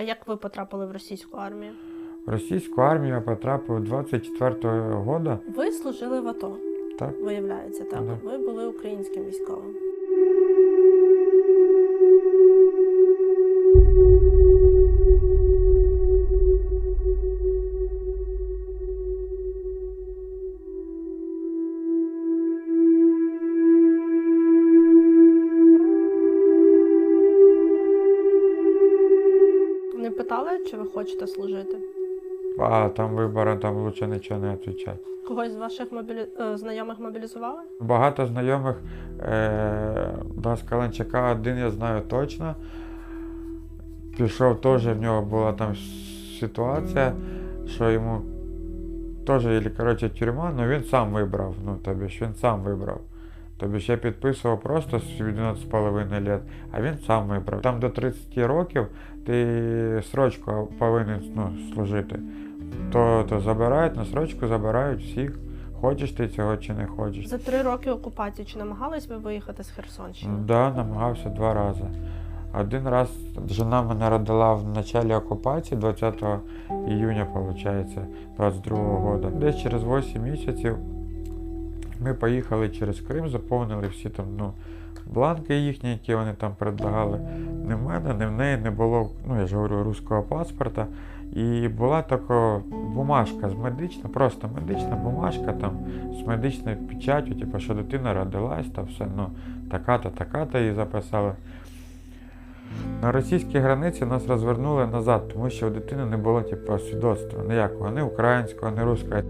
А як ви потрапили в російську армію? В російську армію я потрапив 24-го года. Ви служили в АТО, Так. виявляється, так. Да. Ви були українським військовим. Не питали, чи ви хочете служити? А там вибори, там лучше нічого не відповідати. Когось з ваших мобілі... е, знайомих мобілізували? Багато знайомих е, до Скаленчака один я знаю точно. Пішов теж, в нього була там ситуація, що йому теж, коротше, тюрма, але він сам вибрав. Ну, тобі ж він сам вибрав. Тобі ж я підписував просто з 12,5 лет, а він сам вибрав. Там до 30 років ти срочку повинен ну, служити. То, то забирають, на срочку забирають всіх. Хочеш ти цього чи не хочеш. За три роки окупації чи намагались ви виїхати з Херсонщини? Да, намагався два рази. Один раз жена мене родила в началі окупації, 20 июня, виходить, 22 года. Десь через 8 місяців ми поїхали через Крим, заповнили всі там ну, бланки їхні, які вони там предлагали. Ні в мене, ні в неї не було, ну я ж говорю, руського паспорта. І була така бумажка з медична, просто медична бумажка там з медичною печаттю, типу, що дитина родилась та все. Ну, така-то, така-то її записали. На російській границі нас розвернули назад, тому що у дитини не було типу, свідоцтва ніякого, ні українського, ні руського.